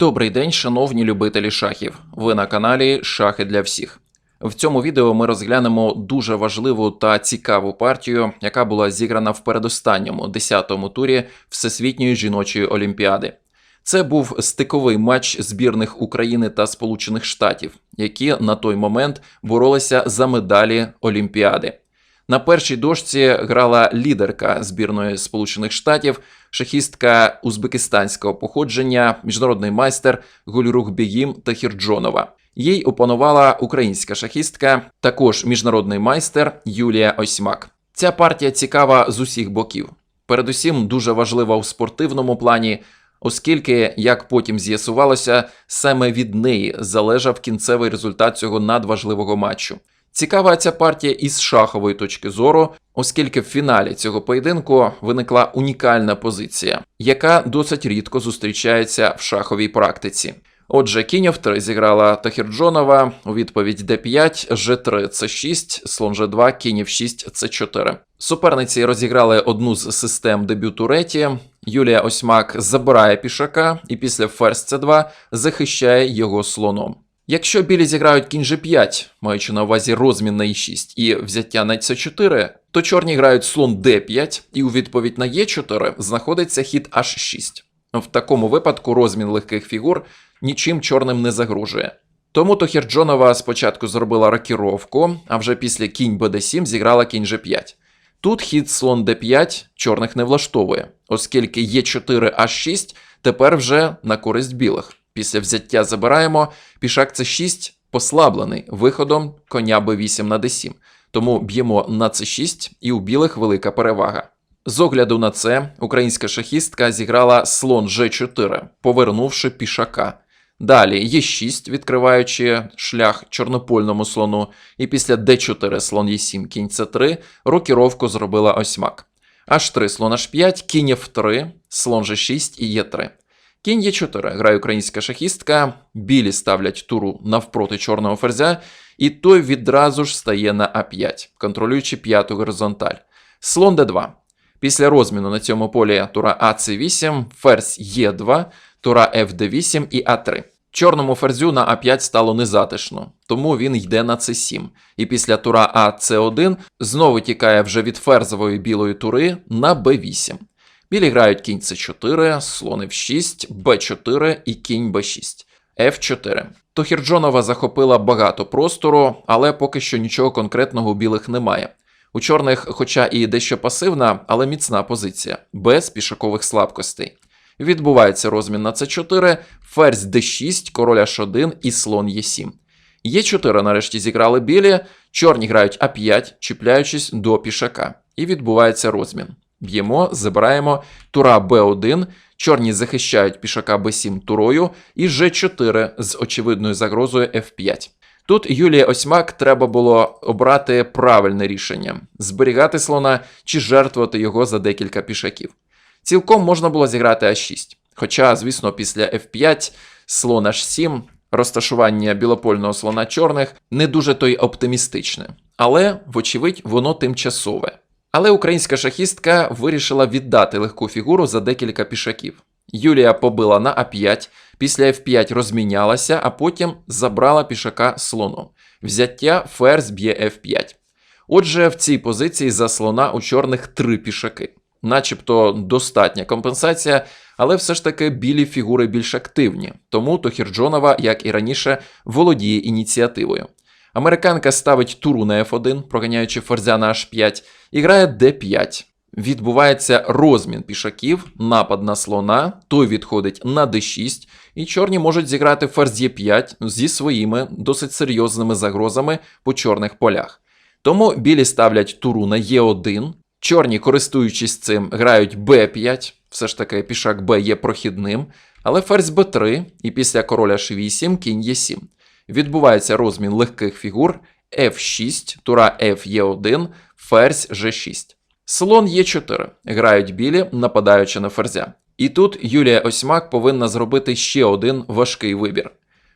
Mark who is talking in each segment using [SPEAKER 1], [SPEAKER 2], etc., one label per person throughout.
[SPEAKER 1] Добрий день, шановні любителі шахів. Ви на каналі Шахи для всіх. В цьому відео ми розглянемо дуже важливу та цікаву партію, яка була зіграна в передостанньому 10-му турі Всесвітньої жіночої олімпіади. Це був стиковий матч збірних України та Сполучених Штатів, які на той момент боролися за медалі Олімпіади. На першій дошці грала лідерка збірної Сполучених Штатів, шахістка узбекистанського походження, міжнародний майстер Гульрух Бегім Тахірджонова. Їй опанувала українська шахістка, також міжнародний майстер Юлія Осьмак. Ця партія цікава з усіх боків. Передусім дуже важлива у спортивному плані, оскільки, як потім з'ясувалося, саме від неї залежав кінцевий результат цього надважливого матчу. Цікава ця партія із шахової точки зору, оскільки в фіналі цього поєдинку виникла унікальна позиція, яка досить рідко зустрічається в шаховій практиці. Отже, кінь F3 зіграла Тахірджонова у відповідь D5, G3 C6, слон G2, кінь F6, C4. Суперниці розіграли одну з систем дебюту Реті. Юлія Осьмак забирає пішака і після ферзь C2 захищає його слоном. Якщо білі зіграють кінь G5, маючи на увазі розмін на E6 і взяття на C4, то чорні грають слон D5, і у відповідь на E4 знаходиться хід H6. В такому випадку розмін легких фігур нічим чорним не загрожує. Тому Тохірджонова спочатку зробила рокіровку, а вже після кінь БД7 зіграла кінь G5. Тут хід слон D5 чорних не влаштовує, оскільки Е4 H6 тепер вже на користь білих. Після взяття забираємо, пішак С6 послаблений виходом коня Б8 на Д7, тому б'ємо на С6 і у білих велика перевага. З огляду на це, українська шахістка зіграла слон G4, повернувши пішака. Далі Е6, відкриваючи шлях чорнопольному слону, і після d4 слон Е7, кінь С3, рокіровку зробила осьмак. H3 слон H5, кінь F3, слон G6 і Е3. Кінь Е4 грає українська шахістка, білі ставлять туру навпроти чорного ферзя, і той відразу ж стає на А5, контролюючи п'яту горизонталь. Слон Д2. Після розміну на цьому полі тура АЦ8, ферзь Е2, тура ФД8 і А3. Чорному ферзю на А5 стало незатишно, тому він йде на С7. І після тура АЦ1 знову тікає вже від ферзової білої тури на Б8. Білі грають кінь С4, слон F6, Б4 і кінь Б6, F4. Тохірджонова захопила багато простору, але поки що нічого конкретного у білих немає. У чорних, хоча і дещо пасивна, але міцна позиція, без пішакових слабкостей. Відбувається розмін на С4, ферзь d6, король H1 і слон Е7. Е4 нарешті зіграли білі, чорні грають А5, чіпляючись до пішака. І відбувається розмін. Б'ємо, забираємо тура Б1, чорні захищають пішака Б7 турою і Ж4 з очевидною загрозою F5. Тут Юлія Осьмак треба було обрати правильне рішення зберігати слона чи жертвувати його за декілька пішаків. Цілком можна було зіграти А6. Хоча, звісно, після F5 слон H7, розташування білопольного слона чорних не дуже то й оптимістичне, але, вочевидь, воно тимчасове. Але українська шахістка вирішила віддати легку фігуру за декілька пішаків. Юлія побила на А5, після F5 розмінялася, а потім забрала пішака слоном. Взяття ферзь б'є F5. Отже, в цій позиції за слона у чорних три пішаки. Начебто достатня компенсація, але все ж таки білі фігури більш активні, тому Тохірджонова, як і раніше, володіє ініціативою. Американка ставить туру на F1, проганяючи ферзя на H5, і грає D5. Відбувається розмін пішаків, напад на слона, той відходить на D6, і чорні можуть зіграти ферзь Е5 зі своїми досить серйозними загрозами по чорних полях. Тому білі ставлять туру на Е1, чорні, користуючись цим, грають Б5, все ж таки пішак Б є прохідним, але ферзь Б3 і після короля H8 кінь Е7. Відбувається розмін легких фігур F6, тура F1, ферзь G6. Слон Е4 грають білі, нападаючи на ферзя. І тут Юлія Осьмак повинна зробити ще один важкий вибір.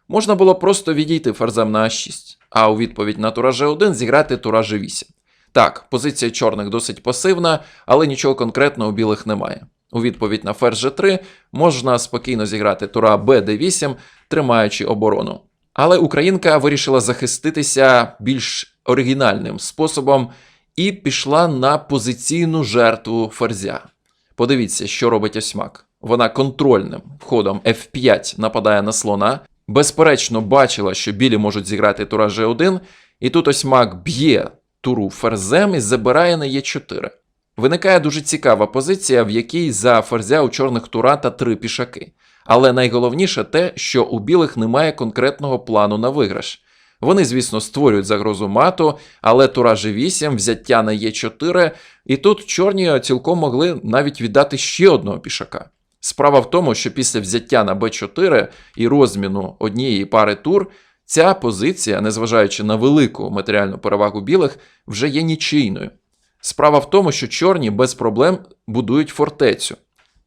[SPEAKER 1] Можна було просто відійти ферзем на А6, а у відповідь на тура G1 зіграти тура G8. Так, позиція чорних досить пасивна, але нічого конкретного у білих немає. У відповідь на ферзь G3 можна спокійно зіграти тура Б8, тримаючи оборону. Але українка вирішила захиститися більш оригінальним способом і пішла на позиційну жертву ферзя. Подивіться, що робить осьмак. Вона контрольним ходом F5 нападає на слона. Безперечно, бачила, що білі можуть зіграти тура G1, і тут осьмак б'є туру ферзем і забирає на Е4. Виникає дуже цікава позиція, в якій за ферзя у чорних тура та три пішаки. Але найголовніше те, що у білих немає конкретного плану на виграш. Вони, звісно, створюють загрозу мату, але тура G8, взяття на Е4, і тут чорні цілком могли навіть віддати ще одного пішака. Справа в тому, що після взяття на Б4 і розміну однієї пари тур, ця позиція, незважаючи на велику матеріальну перевагу білих, вже є нічийною. Справа в тому, що чорні без проблем будують фортецю.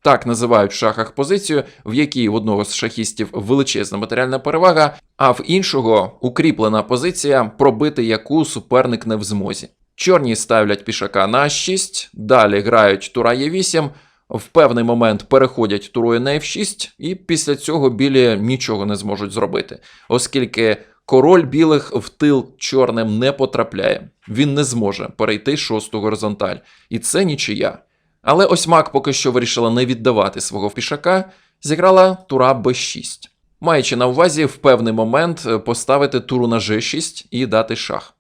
[SPEAKER 1] Так називають в шахах позицію, в якій в одного з шахістів величезна матеріальна перевага, а в іншого укріплена позиція, пробити яку суперник не в змозі. Чорні ставлять пішака на 6, далі грають тура Е8, в певний момент переходять турою на F6, і після цього білі нічого не зможуть зробити, оскільки король білих в тил чорним не потрапляє. Він не зможе перейти шосту горизонталь, і це нічия. Але осьмак поки що вирішила не віддавати свого пішака, зіграла тура Б6, маючи на увазі в певний момент поставити туру на G6 і дати шах.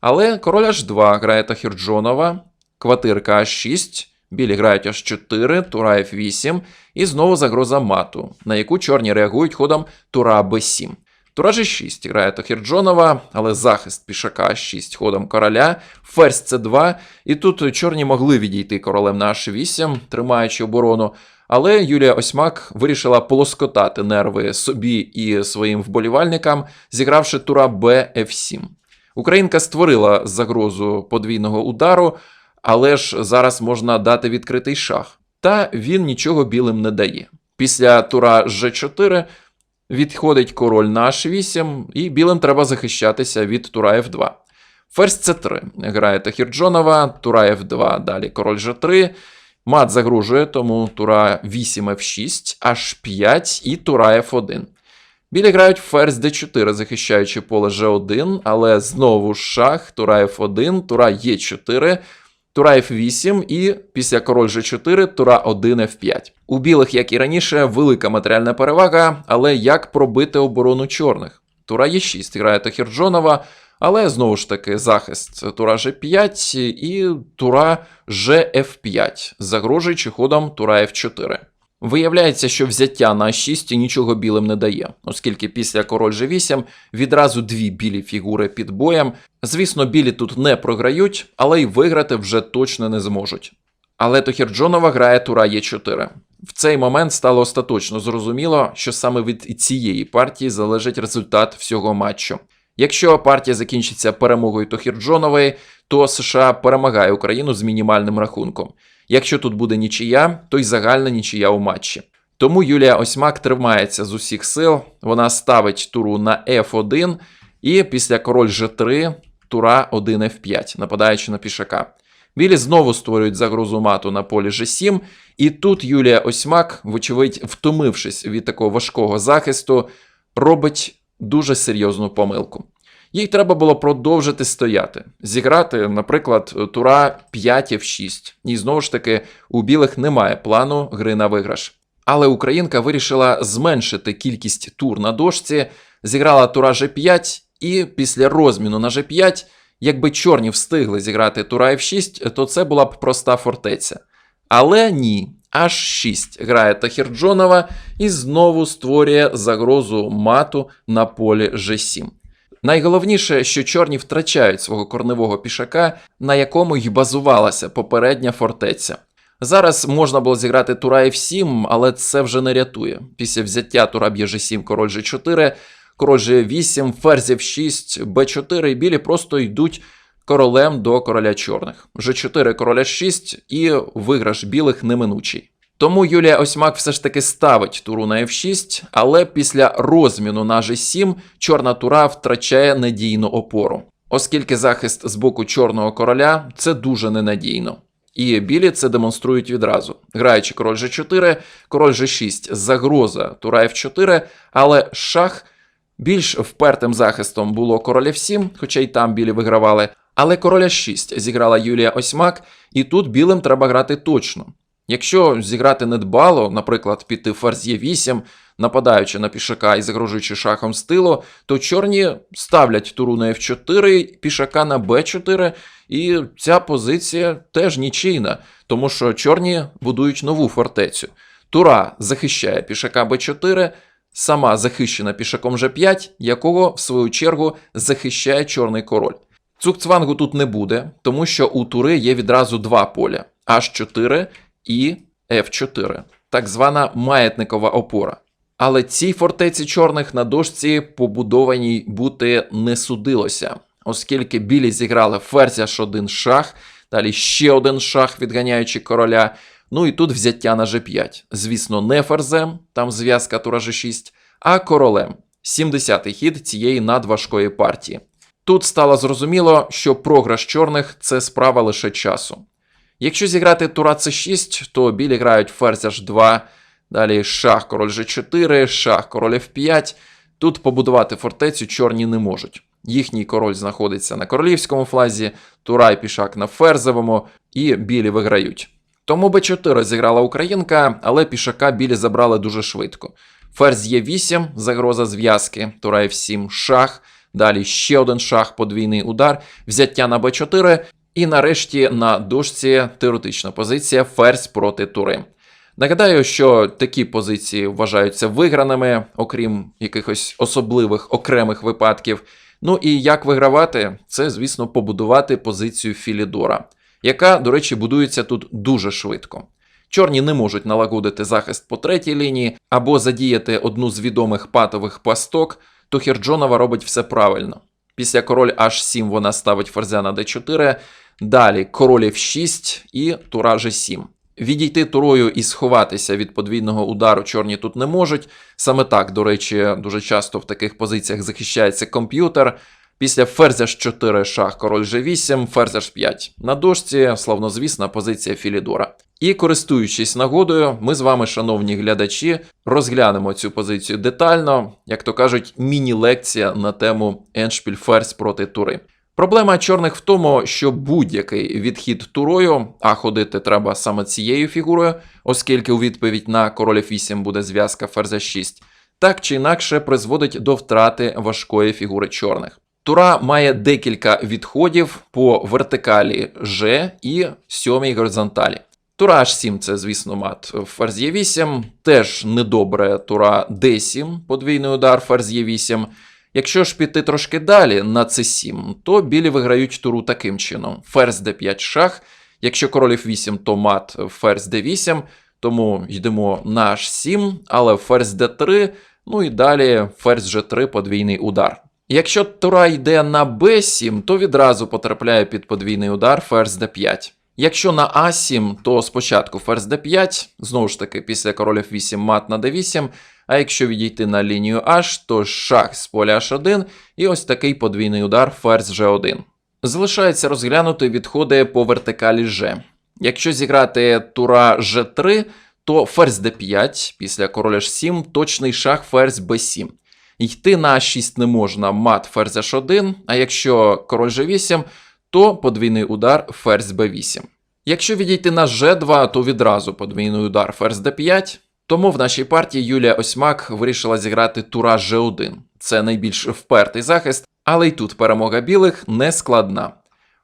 [SPEAKER 1] Але король H2 грає Тахірджонова, квартирка H6, білі грають H4, тура F8 і знову загроза мату, на яку чорні реагують ходом тура Б7. Тура G6 грає Тохірджонова, але захист пішака H6 ходом короля, ферзь C2, і тут чорні могли відійти королем на H8, тримаючи оборону. Але Юлія Осьмак вирішила полоскотати нерви собі і своїм вболівальникам, зігравши тура Б F7. Українка створила загрозу подвійного удару, але ж зараз можна дати відкритий шах. Та він нічого білим не дає. Після тура G4 відходить король на H8, і білим треба захищатися від тура F2. Ферзь C3 грає Тахірджонова, тура F2, далі король G3. Мат загрожує, тому тура 8 F6, H5 і тура F1. Білі грають ферзь D4, захищаючи поле G1, але знову шах, тура F1, тура Е4, тура F8 і після король G4, тура 1 F5. У білих, як і раніше, велика матеріальна перевага, але як пробити оборону чорних? Тура Е6 грає Тахірджонова, але знову ж таки захист тура G5 і тура GF5, загрожуючи ходом тура F4. Виявляється, що взяття на 6 нічого білим не дає, оскільки після король G8 відразу дві білі фігури під боєм. Звісно, білі тут не програють, але й виграти вже точно не зможуть. Але Тохірджонова грає тура Е4. В цей момент стало остаточно зрозуміло, що саме від цієї партії залежить результат всього матчу. Якщо партія закінчиться перемогою Тохірджонової, то США перемагає Україну з мінімальним рахунком. Якщо тут буде нічия, то й загальна нічия у матчі. Тому Юлія Осьмак тримається з усіх сил. Вона ставить туру на F1 і після король G3 тура 1 F5, нападаючи на пішака. Білі знову створюють загрозу мату на полі G7, і тут Юлія Осьмак, вочевидь, втомившись від такого важкого захисту, робить дуже серйозну помилку. Їй треба було продовжити стояти, зіграти, наприклад, тура 5 F6. І знову ж таки, у білих немає плану гри на виграш. Але Українка вирішила зменшити кількість тур на дошці, зіграла тура G5, і після розміну на G5, якби чорні встигли зіграти тура F6, то це була б проста фортеця. Але ні. H6 грає Тахірджонова і знову створює загрозу мату на полі G7. Найголовніше, що чорні втрачають свого корневого пішака, на якому й базувалася попередня фортеця. Зараз можна було зіграти тура F7, але це вже не рятує. Після взяття тура б'є G7, король G4, король G8, ферзь F6, B4 і білі просто йдуть королем до короля чорних. G4, король H6 і виграш білих неминучий. Тому Юлія Осьмак все ж таки ставить туру на F6, але після розміну на G7 чорна тура втрачає надійну опору, оскільки захист з боку чорного короля це дуже ненадійно. І білі це демонструють відразу. Граючи король G4, король G6, загроза тура F4, але шах більш впертим захистом було король F7, хоча й там білі вигравали. Але короля 6 зіграла Юлія Осьмак, і тут білим треба грати точно. Якщо зіграти недбало, наприклад, піти ферзь Е8, нападаючи на пішака і загрожуючи шахом з тилу, то чорні ставлять туру на F4, пішака на B4, і ця позиція теж нічийна, тому що чорні будують нову фортецю. Тура захищає пішака Б4, сама захищена пішаком G5, якого, в свою чергу, захищає чорний король. Цукцвангу тут не буде, тому що у тури є відразу два поля: H4 і F4, так звана маятникова опора. Але цій фортеці чорних на дошці побудованій бути не судилося, оскільки білі зіграли ферзь H1 шах, далі ще один шах, відганяючи короля. Ну і тут взяття на G5. Звісно, не ферзем, там зв'язка тура G6, а королем. 70-й хід цієї надважкої партії. Тут стало зрозуміло, що програш чорних це справа лише часу. Якщо зіграти тура c6, то білі грають ферзь h2, далі шах король g4, шах король f5. Тут побудувати фортецю чорні не можуть. Їхній король знаходиться на королівському флазі, тура і пішак на ферзовому, і білі виграють. Тому b4 зіграла українка, але пішака білі забрали дуже швидко. Ферзь Е8, загроза зв'язки, тура F7, шах. Далі ще один шах, подвійний удар, взяття на Б4, і нарешті на дошці теоретична позиція ферзь проти тури. Нагадаю, що такі позиції вважаються виграними, окрім якихось особливих окремих випадків. Ну і як вигравати, це, звісно, побудувати позицію Філідора, яка, до речі, будується тут дуже швидко. Чорні не можуть налагодити захист по третій лінії або задіяти одну з відомих патових пасток, то Хірджонова робить все правильно. Після король H7 вона ставить ферзя на d4, далі король F6 і тура G7. Відійти турою і сховатися від подвійного удару чорні тут не можуть. Саме так, до речі, дуже часто в таких позиціях захищається комп'ютер. Після ферзя H4 шах король G8, ферзь H5. На дошці, славнозвісна позиція Філідора. І користуючись нагодою, ми з вами, шановні глядачі, розглянемо цю позицію детально, як то кажуть, міні-лекція на тему Еншпіль ферзь проти тури. Проблема чорних в тому, що будь-який відхід турою, а ходити треба саме цією фігурою, оскільки у відповідь на король F8 буде зв'язка ферзя 6, так чи інакше призводить до втрати важкої фігури чорних. Тура має декілька відходів по вертикалі G і сьомій горизонталі. Тура H7 це, звісно, мат ферзь Е8, теж недобре тура D7, подвійний удар ферзь Е8. Якщо ж піти трошки далі на c7, то білі виграють туру таким чином: ферзь d5 шах. Якщо король f8, то мат ферзь d8, тому йдемо на h7, але ферзь d3, ну і далі ферзь g3 подвійний удар. Якщо тура йде на b7, то відразу потрапляє під подвійний удар ферзь d5. Якщо на А7, то спочатку ферзь d5, знову ж таки, після король f8 мат на d8, а якщо відійти на лінію H, то шах з поля H1 і ось такий подвійний удар ферзь G1. Залишається розглянути відходи по вертикалі G. Якщо зіграти тура G3, то ферзь d5, після короля H7, точний шах ферзь b7. Йти на А6 не можна мат ферзь H1, а якщо король G8, то подвійний удар ферзь b8. Якщо відійти на G2, то відразу подвійний удар ферзь d5. Тому в нашій партії Юлія Осьмак вирішила зіграти тура G1. Це найбільш впертий захист, але й тут перемога білих не складна.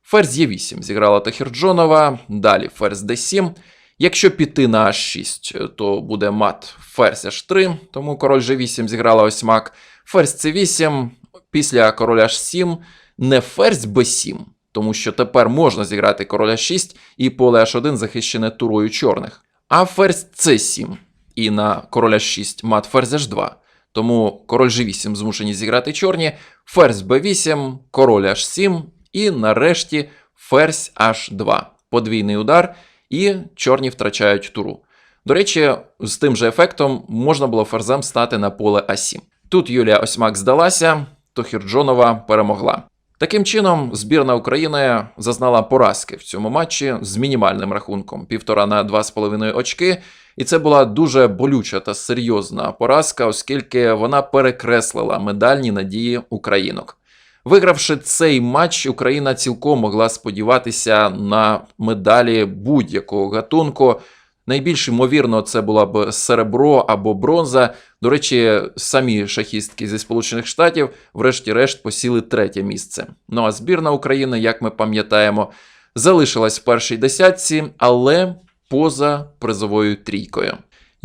[SPEAKER 1] Ферзь Е8 зіграла Тахірджонова, далі ферзь d7. Якщо піти на H6, то буде мат ферзь H3, тому король G8 зіграла Осьмак. Ферзь C8, після короля H7, не ферзь b7, тому що тепер можна зіграти король H6 і поле H1 захищене турою чорних. А ферзь C7 і на короля 6 мат ферзь h2. Тому король g8 змушені зіграти чорні, ферзь b8, король h7 і нарешті ферзь h2. Подвійний удар, і чорні втрачають туру. До речі, з тим же ефектом можна було ферзем стати на поле А7. Тут Юлія Осьмак здалася, то Хірджонова перемогла. Таким чином, збірна України зазнала поразки в цьому матчі з мінімальним рахунком півтора на 2,5 очки. І це була дуже болюча та серйозна поразка, оскільки вона перекреслила медальні надії українок. Вигравши цей матч, Україна цілком могла сподіватися на медалі будь-якого гатунку. Найбільш ймовірно, це була б серебро або бронза. До речі, самі шахістки зі Сполучених Штатів, врешті-решт, посіли третє місце. Ну а збірна України, як ми пам'ятаємо, залишилась в першій десятці, але поза призовою трійкою.